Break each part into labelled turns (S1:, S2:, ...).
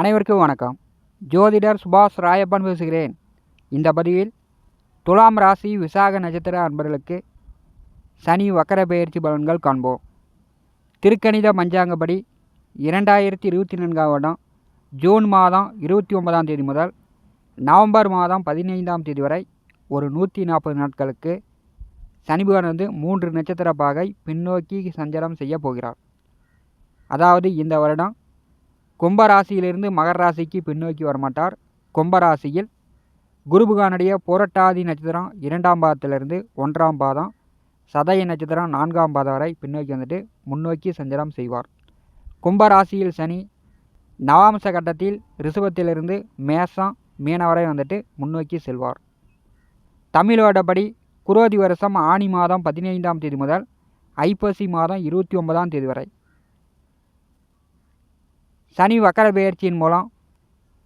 S1: அனைவருக்கும் வணக்கம். ஜோதிடர் சுபாஷ் ராயப்பன் பேசுகிறேன். இந்த பதிவில் துலாம் ராசி விசாக நட்சத்திர அன்பர்களுக்கு சனி வக்கர பெயர்ச்சி பலன்கள் காண்போம். திருக்கணித பஞ்சாங்கப்படி இரண்டாயிரத்தி இருபத்தி நான்காம் வருடம் ஜூன் மாதம் இருபத்தி ஒன்பதாம் தேதி முதல் நவம்பர் மாதம் பதினைந்தாம் தேதி வரை ஒரு நூற்றி நாற்பது நாட்களுக்கு சனி பகவான் வந்து மூன்று நட்சத்திர பாகை பின்னோக்கி சஞ்சாரம் செய்ய போகிறார். அதாவது இந்த வருடம் கும்பராசியிலிருந்து மகர ராசிக்கு பின்னோக்கி வரமாட்டார். கும்பராசியில் குருபுகானுடைய புரட்டாதி நட்சத்திரம் இரண்டாம் பாதத்திலிருந்து ஒன்றாம் பாதம் சதய நட்சத்திரம் நான்காம் பாதம் வரை பின்னோக்கி வந்துட்டு முன்னோக்கி சஞ்சாரம் செய்வார். கும்பராசியில் சனி நவாம்ச கட்டத்தில் ரிஷபத்திலிருந்து மேசம் மீன வரை வந்துட்டு முன்னோக்கி செல்வார். தமிழோடபடி குரோதி வருஷம் ஆணி மாதம் பதினைந்தாம் தேதி முதல் ஐப்பசி மாதம் இருபத்தி ஒன்பதாம் தேதி வரை. சனி வக்கர பெயர்ச்சியின் மூலம்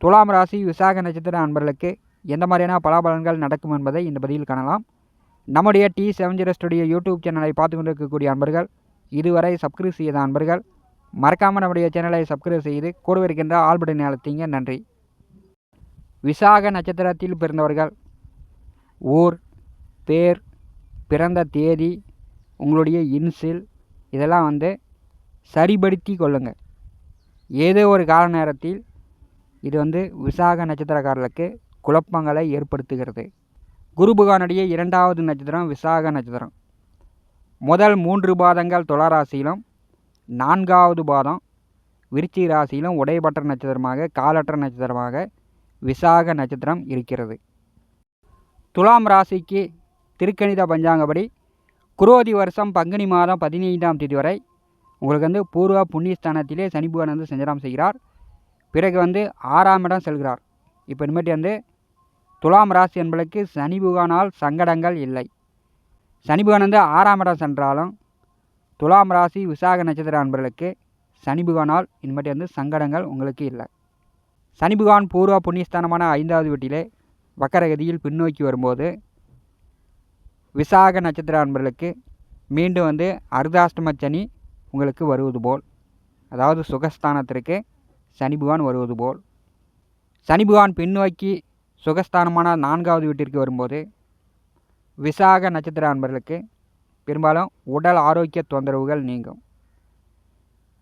S1: துலாம் ராசி விசாக நட்சத்திர அன்பர்களுக்கு எந்த மாதிரியான பலாபலன்கள் நடக்கும் என்பதை இந்த பதிவில் காணலாம். நம்முடைய T seven zero studio YouTube சேனலை பார்த்து கொண்டிருக்கக்கூடிய அன்பர்கள் இதுவரை சப்ஸ்கிரைப் செய்த அன்பர்கள் மறக்காமல் நம்முடைய சேனலை சப்ஸ்கிரைப் செய்து கூட இருக்கின்ற ஆல்படனை நன்றி. விசாக நட்சத்திரத்தில் பிறந்தவர்கள் ஊர் பேர் பிறந்த தேதி உங்களுடைய இன்சில் இதெல்லாம் வந்து சரிபடுத்தி கொள்ளுங்கள் ஏதோ ஒரு கால நேரத்தில் இது வந்து விசாக நட்சத்திரக்காரர்களுக்கு குழப்பங்களை ஏற்படுத்துகிறது. குரு இரண்டாவது நட்சத்திரம் விசாக நட்சத்திரம். முதல் மூன்று பாதங்கள் துளராசியிலும் நான்காவது பாதம் விருச்சி ராசியிலும் உடையபற்ற நட்சத்திரமாக காலற்ற நட்சத்திரமாக விசாக நட்சத்திரம் இருக்கிறது. துலாம் ராசிக்கு திருக்கணித பஞ்சாங்கப்படி குரோதி வருஷம் பங்குனி மாதம் பதினைந்தாம் தேதி வரை உங்களுக்கு வந்து பூர்வ புண்ணியஸ்தானத்திலே சனி பகவான் வந்து சஞ்சாரம் செய்கிறார். பிறகு வந்து ஆறாம் இடம் செல்கிறார். இப்போ இனிமேட்டு வந்து துலாம் ராசி என்பதற்கு சனி பகவானால் சங்கடங்கள் இல்லை. சனி பகவான் வந்து ஆறாம் இடம் சென்றாலும் துலாம் ராசி விசாக நட்சத்திர அன்பர்களுக்கு சனி பகவானால் இனிமேட்டு வந்து சங்கடங்கள் உங்களுக்கு இல்லை. சனி பகவான் பூர்வ புண்ணியஸ்தானமான ஐந்தாவது வீட்டிலே வக்கரகதியில் பின்னோக்கி வரும்போது விசாக நட்சத்திர அன்பர்களுக்கு மீண்டும் வந்து அர்தாஷ்டம சனி உங்களுக்கு வருவது போல். அதாவது சுகஸ்தானத்திற்கு சனி பகவான் வருவது போல். சனி பகவான் பின்னோக்கி சுகஸ்தானமான நான்காவது வீட்டிற்கு வரும்போது விசாக நட்சத்திர அன்பர்களுக்கு பெரும்பாலும் உடல் ஆரோக்கிய தொந்தரவுகள் நீங்கும்.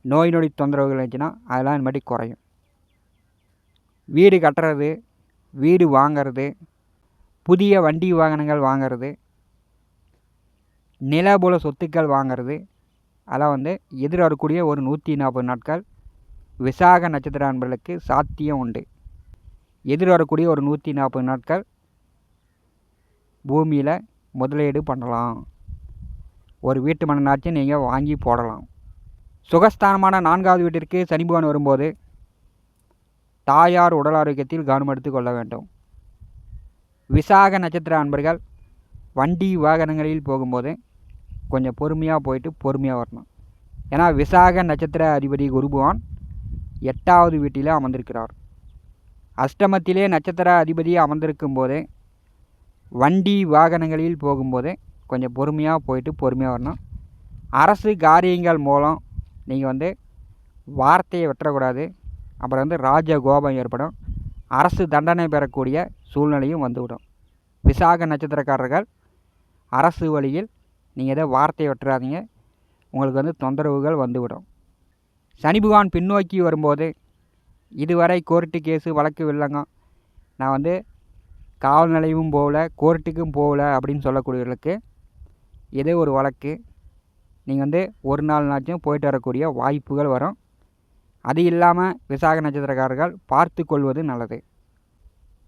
S1: நோய் நொடி தொந்தரவுகள் இருந்துச்சுன்னா அதெல்லாம் இந்த மாதிரி குறையும். வீடு கட்டுறது வீடு வாங்கிறது புதிய வண்டி வாகனங்கள் வாங்கிறது நிலபுல சொத்துக்கள் வாங்கிறது அதெல்லாம் வந்து எதிர் வரக்கூடிய ஒரு நூற்றி நாற்பது நாட்கள் விசாக நட்சத்திர அன்பர்களுக்கு சாத்தியம் உண்டு. எதிர் வரக்கூடிய ஒரு நூற்றி நாற்பது நாட்கள் பூமியில் முதலீடு பண்ணலாம். ஒரு வீட்டு மனநாச்சும் நீங்கள் வாங்கி போடலாம். சுகஸ்தானமான நான்காவது வீட்டிற்கு சனிபவன் வரும்போது தாயார் உடல் ஆரோக்கியத்தில் கவனம் எடுத்து கொள்ள வேண்டும். விசாக நட்சத்திர அன்பர்கள் வண்டி வாகனங்களில் போகும்போது கொஞ்சம் பொறுமையாக போயிட்டு பொறுமையாக வரணும். ஏன்னா விசாக நட்சத்திர அதிபதி குருபவான் எட்டாவது வீட்டில் அமர்ந்திருக்கிறார். அஷ்டமத்திலே நட்சத்திர அதிபதி அமர்ந்திருக்கும் போதே வண்டி வாகனங்களில் போகும்போது கொஞ்சம் பொறுமையாக போயிட்டு பொறுமையாக வரணும். அரசு காரியங்கள் மூலம் நீங்கள் வந்து வார்த்தையை வெட்டக்கூடாது அப்புறம் வந்து ராஜ கோபம் ஏற்படும். அரசு தண்டனை பெறக்கூடிய சூழ்நிலையும் வந்துவிடும். விசாக நட்சத்திரக்காரர்கள் அரசு வழியில் நீங்கள் எதை வார்த்தையை வெட்டுறாதீங்க. உங்களுக்கு வந்து தொந்தரவுகள் வந்துவிடும். சனி பகவான் பின்னோக்கி வரும்போது இதுவரை கோர்ட்டு கேஸு வழக்கு இல்லைங்க நான் வந்து காவல் நிலையமும் போகல கோர்ட்டுக்கும் போகல அப்படின்னு சொல்லக்கூடியவர்களுக்கு ஏதோ ஒரு வழக்கு. நீங்கள் வந்து ஒரு நாள் நாச்சும் போயிட்டு வரக்கூடிய வாய்ப்புகள் வரும். அது இல்லாமல் விசாக நட்சத்திரக்காரர்கள் பார்த்து கொள்வது நல்லது.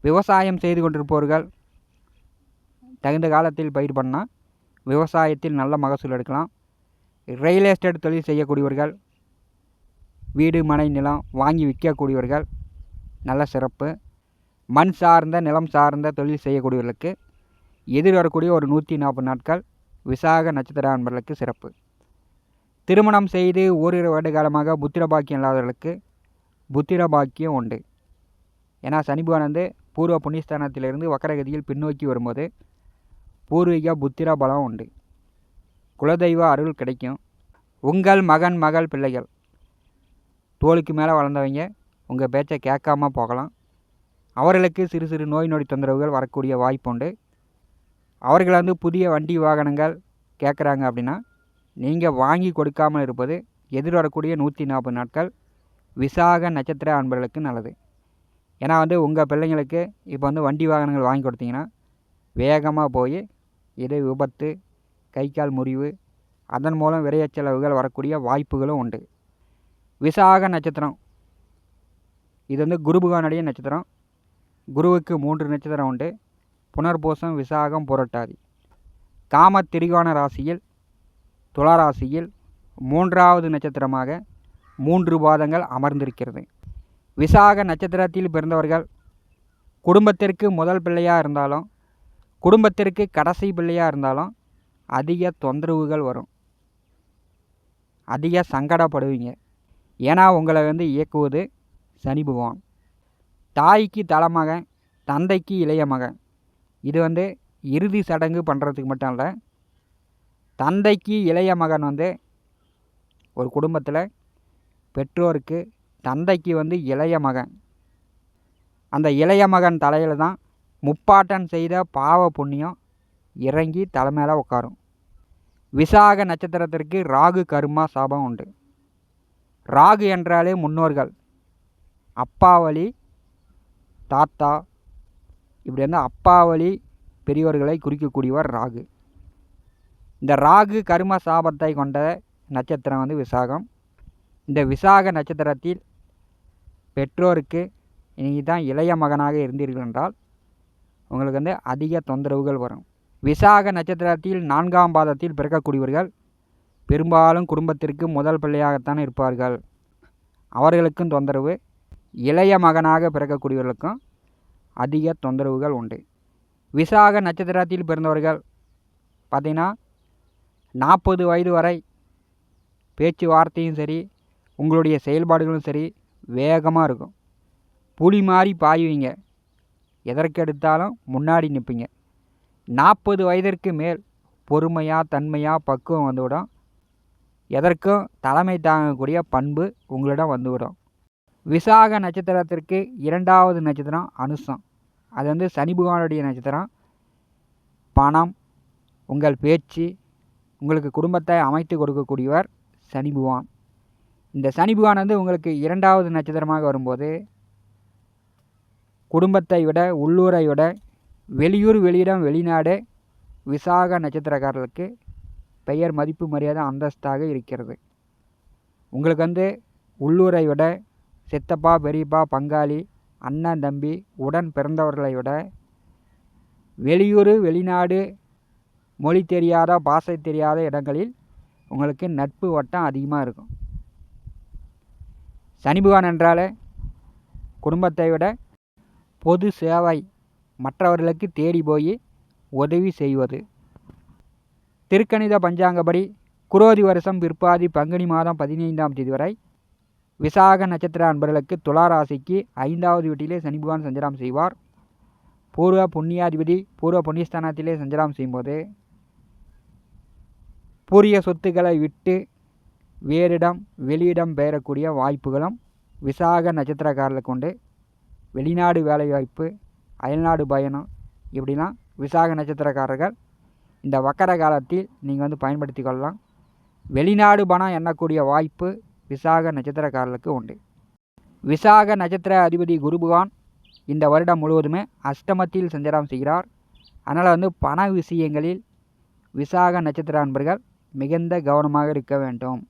S1: விவசாயம் செய்து கொண்டிருப்பவர்கள் தகுந்த காலத்தில் பயிர் பண்ணால் விவசாயத்தில் நல்ல மகசூல் எடுக்கலாம். ரியல் எஸ்டேட் தொழில் செய்யக்கூடியவர்கள் வீடு மனை நிலம் வாங்கி விற்கக்கூடியவர்கள் நல்ல சிறப்பு. மண் சார்ந்த நிலம் சார்ந்த தொழில் செய்யக்கூடியவர்களுக்கு எதிர் வரக்கூடிய ஒரு நூற்றி நாற்பது நாட்கள் விசாக நட்சத்திர அன்பர்களுக்கு சிறப்பு. திருமணம் செய்து ஓரிரு வருட காலமாக புத்திர பாக்கியம் இல்லாதவர்களுக்கு புத்திர பாக்கியம் உண்டு. ஏன்னா சனி வந்து பூர்வ புண்ணியஸ்தானத்திலிருந்து வக்கரகதியில் பின்னோக்கி வரும்போது பூர்வீக புத்திர பலம் உண்டு. குலதெய்வ அருள் கிடைக்கும். உங்கள் மகன் மகள் பிள்ளைகள். தோளுக்கு மேலே வளர்ந்தவங்க உங்கள் பேச்சை கேட்காம போகலாம். அவர்களுக்கு சிறு சிறு நோய் நொடி தொந்தரவுகள் வரக்கூடிய வாய்ப்பு உண்டு. அவர்கள் வந்து புதிய வண்டி வாகனங்கள் கேட்குறாங்க அப்படின்னா நீங்கள் வாங்கி கொடுக்காமல் இருப்பது எதிர்வரக்கூடிய நூற்றி நாற்பது நாட்கள் விசாக நட்சத்திர அன்பர்களுக்கு நல்லது. ஏன்னா வந்து உங்கள் பிள்ளைங்களுக்கு இப்போ வந்து வண்டி வாகனங்கள் வாங்கி கொடுத்தீங்கன்னா வேகமாக போய் இது விபத்து கை கால் முறிவு அதன் மூலம் விரையச் செலவுகள் வரக்கூடிய வாய்ப்புகளும் உண்டு. விசாக நட்சத்திரம். இது வந்து குரு பகவானுடைய நட்சத்திரம். குருவுக்கு மூன்று நட்சத்திரம் உண்டு. புனர்பூசம் விசாகம் புரட்டாதி. காம திரிகோண ராசியில் துலா ராசியில் மூன்றாவது நட்சத்திரமாக மூன்று பாதங்கள் அமர்ந்திருக்கிறது. விசாக நட்சத்திரத்தில் பிறந்தவர்கள் குடும்பத்திற்கு முதல் பிள்ளையாக இருந்தாலும் குடும்பத்திற்கு கடைசி பிள்ளையாக இருந்தாலும் அதிக தொந்தரவுகள் வரும். அதிக சங்கடப்படுவீங்க. ஏன்னா உங்களை வந்து இயக்குவது சனி பகவான். தாய்க்கு தலைமகன் தந்தைக்கு இளைய மகன். இது வந்து இறுதி சடங்கு பண்ணுறதுக்கு மட்டும் இல்லை தந்தைக்கு இளைய மகன் வந்து ஒரு குடும்பத்தில் பெற்றோருக்கு தந்தைக்கு வந்து இளைய மகன். அந்த இளைய மகன் தலையில் தான் முப்பாட்டன் செய்த பாவ புண்ணியம் இறங்கி தலை மேலே உட்காரும் விசாக நட்சத்திரத்திற்கு ராகு கருமா சாபம் உண்டு. ராகு என்றாலே முன்னோர்கள். அப்பா வழி தாத்தா இப்படி வந்து அப்பா வழி பெரியவர்களை குறிக்கக்கூடியவர் ராகு. இந்த ராகு கரும சாபத்தை கொண்ட நட்சத்திரம் வந்து விசாகம். இந்த விசாக நட்சத்திரத்தில் பெற்றோருக்கு நீங்கள் தான் இளைய மகனாக இருந்தீர்கள் என்றால் உங்களுக்கு வந்து அதிக தொந்தரவுகள் வரும். விசாக நட்சத்திரத்தில் நான்காம் பாதத்தில் பிறக்கக்கூடியவர்கள் பெரும்பாலும் குடும்பத்திற்கு முதல் பிள்ளையாகத்தான் இருப்பார்கள். அவர்களுக்கும் தொந்தரவு. இளைய மகனாக பிறக்கக்கூடியவர்களுக்கும் அதிக தொந்தரவுகள் உண்டு. விசாக நட்சத்திரத்தில் பிறந்தவர்கள் பார்த்திங்கன்னா நாற்பது வயது வரை பேச்சுவார்த்தையும் சரி உங்களுடைய செயல்பாடுகளும் சரி வேகமாக இருக்கும். புலி மாதிரி பாயுவீங்க. எதற்கு எடுத்தாலும் முன்னாடி நிற்பீங்க. நாற்பது வயதிற்கு மேல் பொறுமையாக தன்மையாக பக்குவம் வந்துவிடும் எதற்கும் தலைமை தாங்கக்கூடிய பண்பு உங்களிடம் வந்துவிடும் விசாக நட்சத்திரத்திற்கு இரண்டாவது நட்சத்திரம் அனுசம். அது வந்து சனி பகவானுடைய நட்சத்திரம். பணம் உங்கள் பேச்சு உங்களுக்கு குடும்பத்தை அமைத்து கொடுக்கக்கூடியவர் சனி பகவான். இந்த சனி பகவான் வந்து உங்களுக்கு இரண்டாவது நட்சத்திரமாக வரும்போது குடும்பத்தை விட உள்ளூரை விட வெளியூர் வெளியிடம் வெளிநாடு விசாக நட்சத்திரக்காரர்களுக்கு பெயர் மதிப்பு மரியாதை அந்தஸ்தாக இருக்கிறது. உங்களுக்கு வந்து உள்ளூரை விட சித்தப்பா பெரியப்பா பங்காளி அண்ணன் தம்பி உடன் பிறந்தவர்களை விட வெளியூர் வெளிநாடு மொழி தெரியாத பாஷை தெரியாத இடங்களில் உங்களுக்கு நட்பு வட்டம் அதிகமாக இருக்கும். சனி பகவான் என்றாலே குடும்பத்தை விட பொது சேவை மற்றவர்களுக்கு தேடி போய் உதவி செய்வது. திருக்கணித பஞ்சாங்கப்படி குரோதி வருஷம் பிற்பாதி பங்குனி மாதம் பதினைந்தாம் தேதி வரை விசாக நட்சத்திர அன்பர்களுக்கு துலா ராசிக்கு ஐந்தாவது வீட்டிலே சனி பகவான் சஞ்சலம் செய்வார். பூர்வ புண்ணியாதிபதி பூர்வ புண்ணியஸ்தானத்திலே சஞ்சலம் செய்யும்போது பூரிய சொத்துக்களை விட்டு வேறிடம் வெளியிடம் பெயரக்கூடிய வாய்ப்புகளும் விசாக நட்சத்திரக்காரர்களுக்கு உண்டு. வெளிநாடு வேலைவாய்ப்பு அயல்நாடு பயணம் இப்படிலாம் விசாக நட்சத்திரக்காரர்கள் இந்த வக்கர காலத்தில் நீங்கள் வந்து பயன்படுத்தி கொள்ளலாம். வெளிநாடு பணம் எண்ணக்கூடிய வாய்ப்பு விசாக நட்சத்திரக்காரர்களுக்கு உண்டு. விசாக நட்சத்திர அதிபதி குருபுகான் இந்த வருடம் முழுவதுமே அஷ்டமத்தில் சஞ்சாரம் செய்கிறார். அதனால் வந்து பண விஷயங்களில் விசாக நட்சத்திர அன்பர்கள் மிகுந்த கவனமாக இருக்க வேண்டும்.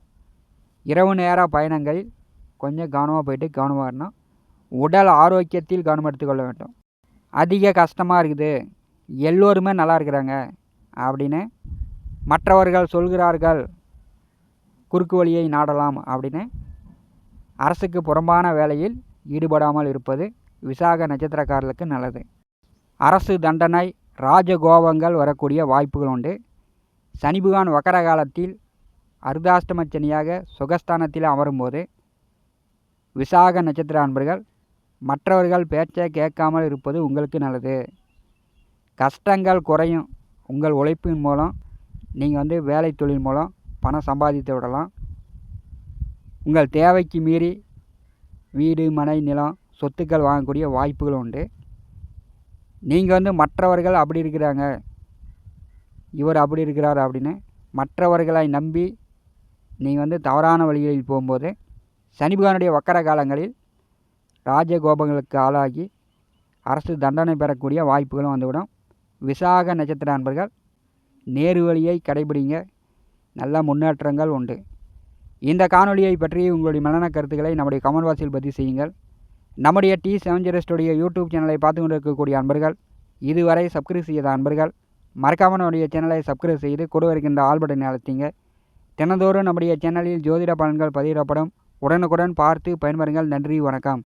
S1: இரவு நேர பயணங்களில் கொஞ்சம் கவனமாக போயிட்டு கவனமாக இருந்தோம் உடல் ஆரோக்கியத்தில் கவனம் எடுத்துக்கொள்ள வேண்டும். அதிக கஷ்டமாக இருக்குது. எல்லோருமே நல்லா இருக்கிறாங்க அப்படின்னு மற்றவர்கள் சொல்கிறார்கள். குறுக்கு வழியை நாடலாம் அப்படின்னு அரசுக்கு புறம்பான வேலையில் ஈடுபடாமல் இருப்பது விசாக நட்சத்திரக்காரர்களுக்கு நல்லது. அரசு தண்டனை ராஜகோபங்கள் வரக்கூடிய வாய்ப்புகள் உண்டு. சனிபுகான் வக்கர காலத்தில் அர்தாஷ்டம சனியாக சுகஸ்தானத்தில் அமரும்போது விசாக நட்சத்திர அன்பர்கள் மற்றவர்கள் பேச்சை கேட்காமல் இருப்பது உங்களுக்கு நல்லது. கஷ்டங்கள் குறையும். உங்கள் உழைப்பின் மூலம் நீங்கள் வந்து வேலை தொழில் மூலம் பணம் சம்பாதித்து விடலாம். உங்கள் தேவைக்கு மீறி வீடு மனை நிலம் சொத்துக்கள் வாங்கக்கூடிய வாய்ப்புகள் உண்டு. நீங்கள் வந்து மற்றவர்கள் அப்படி இருக்கிறாங்க. இவர் அப்படி இருக்கிறார் அப்படின்னு மற்றவர்களை நம்பி நீங்கள் வந்து தவறான வழிகளில் போகும்போது சனிபகானுடைய வக்கர காலங்களில் ராஜகோபங்களுக்கு ஆளாகி அரசு தண்டனை பெறக்கூடிய வாய்ப்புகளும் வந்துவிடும். விசாக நட்சத்திர அன்பர்கள் நேரு வழியை கடைபிடிங்க. நல்ல முன்னேற்றங்கள் உண்டு. இந்த காணொலியை பற்றி உங்களுடைய மனன கருத்துக்களை நம்முடைய கமெண்ட் பாக்ஸில் பதிவு செய்யுங்கள். நம்முடைய டி செவன் யூடியூப் சேனலை பார்த்து கொண்டு இருக்கக்கூடிய அன்பர்கள் இதுவரை சப்ஸ்கிரைப் செய்யாத அன்பர்கள் மறக்காமல் நம்முடைய சேனலை சப்ஸ்கிரைப் செய்து கூட இருக்கின்ற ஆல் பட்டனை அழுத்திங்க. தினந்தோறும் நம்முடைய சேனலில் ஜோதிட பலன்கள் பதிவிடப்படும். உடனுக்குடன் பார்த்து பயன்பெறுங்கள். நன்றி வணக்கம்.